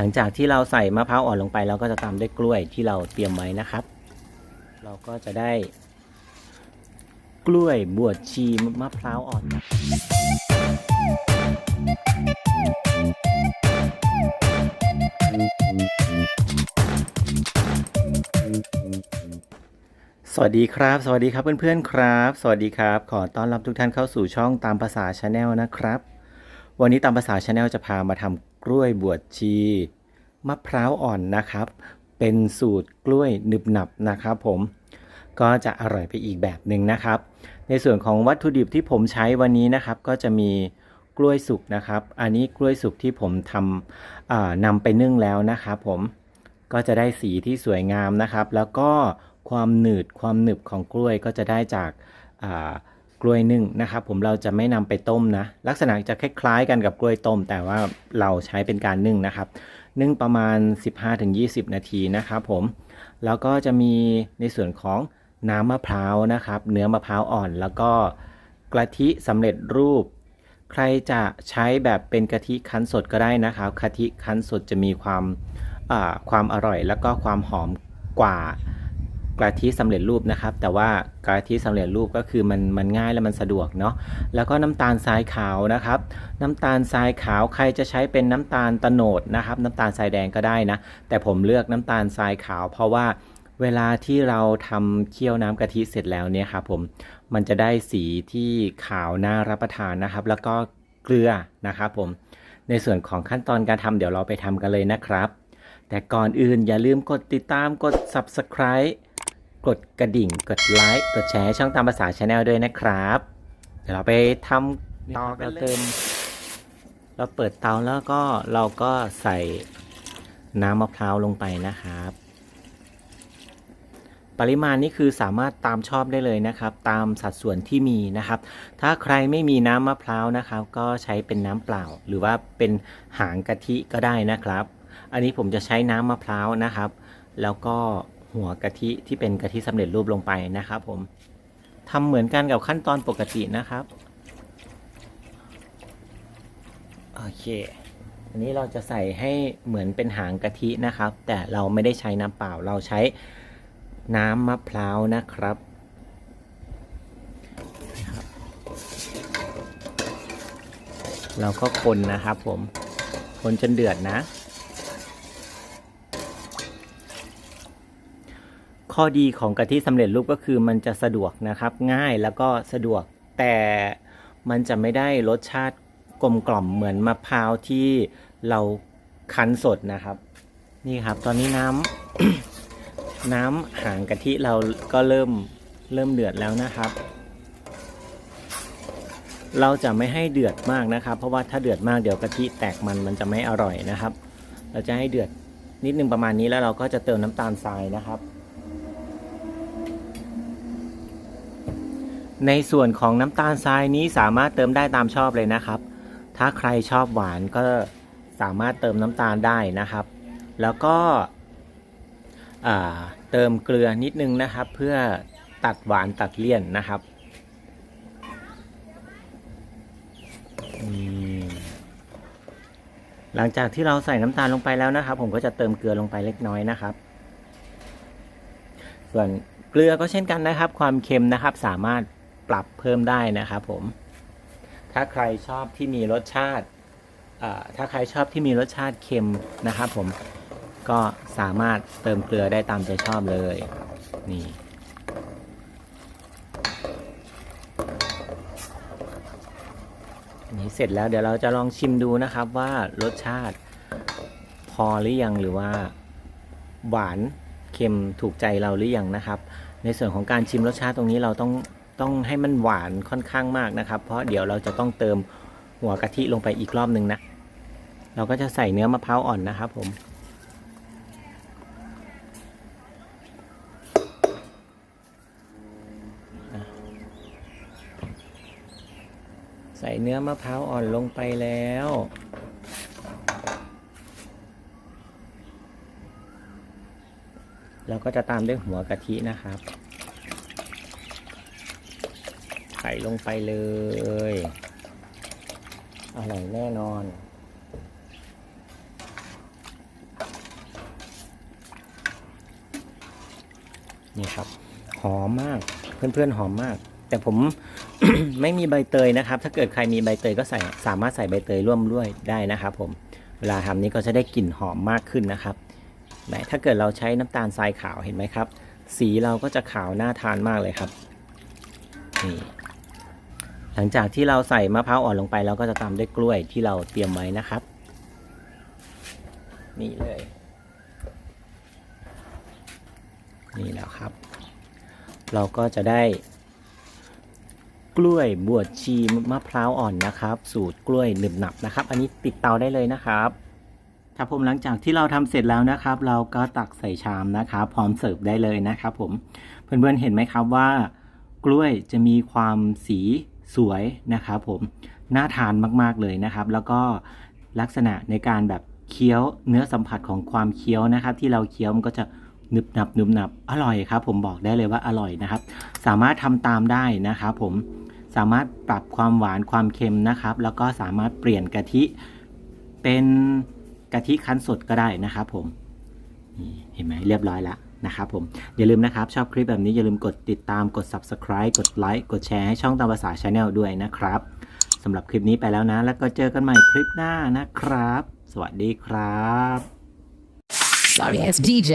ลังจากที่เราใส่มะพร้าวอ่อนลงไป เราก็จะตามด้วยกล้วยที่เราเตรียมไว้นะครับ เราก็จะได้ กล้วยบวชชีมะพร้าวอ่อนนะสวัสดีครับ สวัสดีครับเพื่อนๆครับ สวัสดีครับ ขอต้อนรับทุกท่านเข้าสู่ช่องตามภาษาชาแนลนะครับ วันนี้ตามภาษาชาแนลจะพามาทำ กล้วยบวชชี มะพร้าวอ่อนนะครับ เป็นสูตรกล้วยหนึบหนับนะครับผมก็จะอร่อยไปอีกแบบหนึ่งนะครับ ในส่วนของวัตถุดิบที่ผมใช้วันนี้นะครับ ก็จะมีกล้วยสุกนะครับ อันนี้กล้วยสุกที่ผมทำนำไปนึ่งแล้วนะครับผมก็จะได้สีที่สวยงามนะครับ แล้วก็ความหนืดความหนึบของกล้วยก็จะได้จากา กล้วยนึ่งนะครับผมเราจะไม่นำไปต้มนะ ลักษณะจะคล้ายๆกันกับกล้วยต้ม แต่ว่าเราใช้เป็นการนึ่งนะครับ นึ่งประมาณ 15-20 นาทีนะครับผมแล้วก็จะมีในส่วนของน้ำมะพร้าวนะครับ เนื้อมะพร้าวอ่อน แล้วก็กะทิสำเร็จรูป ใครจะใช้แบบเป็นกะทิคั้นสดก็ได้นะครับกะทิคั้นสดจะมีความความอร่อย แล้วก็ความหอมกว่า กะทิสำเร็จรูปนะครับ แต่ว่ากะทิสำเร็จรูปก็คือมันมันง่ายและมันสะดวกเนาะแล้วก็น้ำตาลทรายขาวนะครับ น้ำตาลทรายขาวใครจะใช้เป็นน้ำตาลตโนดนะครับ น้ำตาลทรายแดงก็ได้นะ แต่ผมเลือกน้ำตาลทรายขาว เพราะว่าเวลาที่เราทำเคี่ยวน้ำกะทิเสร็จแล้วเนี่ยครับผมมันจะได้สีที่ขาวน่ารับประทานนะครับ แล้วก็เกลือนะครับผมในส่วนของขั้นตอนการทำเดี๋ยวเราไปทำกันเลยนะครับ แต่ก่อนอื่นอย่าลืมกดติดตามกด subscribe กดกระดิ่ง กดไลค์ กดแชร์ช่องตามภาษาชาแนลด้วยนะครับ เดี๋ยวเราไปทำต่อกันเติม เราเปิดเตาแล้วก็เราก็ใส่น้ำมะพร้าวลงไปนะครับ ปริมาณนี้คือสามารถตามชอบได้เลยนะครับ ตามสัดส่วนที่มีนะครับ ถ้าใครไม่มีน้ำมะพร้าวนะครับ ก็ใช้เป็นน้ำเปล่า หรือว่าเป็นหางกะทิก็ได้นะครับ อันนี้ผมจะใช้น้ำมะพร้าวนะครับ แล้วก็ หัวกะทิที่เป็นกะทิสำเร็จรูปลงไปนะครับผมทำเหมือนกันกับขั้นตอนปกตินะครับโอเคอันนี้เราจะใส่ให้เหมือนเป็นหางกะทินะครับ แต่เราไม่ได้ใช้น้ำเปล่าเราใช้น้ำมะพร้าวนะครับ เราก็คนนะครับผม คนจนเดือดนะ ข้อดีของกะทิสำเร็จรูปก็คือมันจะสะดวกนะครับง่ายแล้วก็สะดวกแต่มันจะไม่ได้รสชาติกลมกล่อมเหมือนมะพร้าวที่เราคั้นสดนะครับ นี่ครับตอนนี้น้ำน้ำหางกะทิเราก็เริ่มเริ่มเดือดแล้วนะครับ เราจะไม่ให้เดือดมากนะครับ เพราะว่าถ้าเดือดมากเดี๋ยวกะทิแตกมันมันจะไม่อร่อยนะครับ เราจะให้เดือดนิดนึงประมาณนี้แล้วเราก็จะเติมน้ำตาลทรายนะครับ ในส่วนของน้ำตาลทรายนี้สามารถเติมได้ตามชอบเลยนะครับ ถ้าใครชอบหวานก็สามารถเติมน้ำตาลได้นะครับ แล้วก็เติมเกลือนิดนึงนะครับ เพื่อตัดหวานตัดเลี่ยนนะครับหลังจากที่เราใส่น้ำตาลลงไปแล้วนะครับ ผมก็จะเติมเกลือลงไปเล็กน้อยนะครับ ส่วนเกลือก็เช่นกันนะครับ ความเค็มนะครับสามารถ ปรับเพิ่มได้นะครับผม ถ้าใครชอบที่มีรสชาติถ้าใครชอบที่มีรสชาติเค็มนะครับผมก็สามารถเติมเกลือได้ตามใจชอบเลย นี่ นี่เสร็จแล้วเดี๋ยวเราจะลองชิมดูนะครับว่ารสชาติพอหรือยังหรือว่าหวานเค็มถูกใจเราหรือยังนะครับ ในส่วนของการชิมรสชาติตรงนี้เราต้อง ต้องให้มันหวานค่อนข้างมากนะครับ เพราะเดี๋ยวเราจะต้องเติมหัวกะทิลงไปอีกรอบหนึ่งนะ เราก็จะใส่เนื้อมะพร้าวอ่อนนะครับผม ใส่เนื้อมะพร้าวอ่อนลงไปแล้วแล้วก็จะตามด้วยหัวกะทินะครับ ใส่ลงไปเลย อร่อยแน่นอน นี่ครับ หอมมาก เพื่อนๆ หอมมาก แต่ผม ไม่มีใบเตยนะครับ ถ้าเกิดใครมีใบเตยก็ใส่สามารถใส่ใบเตยร่วมด้วยได้นะครับผม เวลาทำนี้ก็จะได้กลิ่นหอมมากขึ้นนะครับไหนถ้าเกิดเราใช้น้ำตาลทรายขาวเห็นไหมครับ สีเราก็จะขาวน่าทานมากเลยครับนี่ ลังจากที่เราใส่มะพร้าวอ่อนลงไปเราก็จะตามด้วยกล้วยที่เราเตรียมไว้นะครับ นี่เลย นี่แล้วครับ เราก็จะได้ กล้วยบวชชีมะพร้าวอ่อนนะครับ สูตรกล้วยหนึบหนับนะครับ อันนี้ติดเตาได้เลยนะครับครับผมหลังจากที่เราทำเสร็จแล้วนะครับ เราก็ตักใส่ชามนะครับ พร้อมเสิร์ฟได้เลยนะครับ ผมเพื่อนๆเห็นไหมครับว่า กล้วยจะมีความสี สวยนะครับผมน่าทานมากๆเลยนะครับ แล้วก็ลักษณะในการแบบเคี้ยวเนื้อสัมผัสของความเคี้ยวนะครับ ที่เราเคี้ยวมันก็จะหนึบหนับหนึบหนับอร่อยครับ ผมบอกได้เลยว่าอร่อยนะครับ สามารถทำตามได้นะครับผมสามารถปรับความหวานความเค็มนะครับ แล้วก็สามารถเปลี่ยนกะทิเป็นกะทิคั้นสดก็ได้นะครับผมเห็นไหมเรียบร้อยแล้ว นะครับผมอย่าลืมนะครับ ชอบคลิปแบบนี้อย่าลืมกดติดตามกด subscribe กดไลค์กดแชร์ให้ช่องตามภาษาชาแนลด้วยนะครับสำหรับคลิปนี้ไปแล้วนะ แล้วก็เจอกันใหม่คลิปหน้านะครับ สวัสดีครับ Sorry, it's DJ.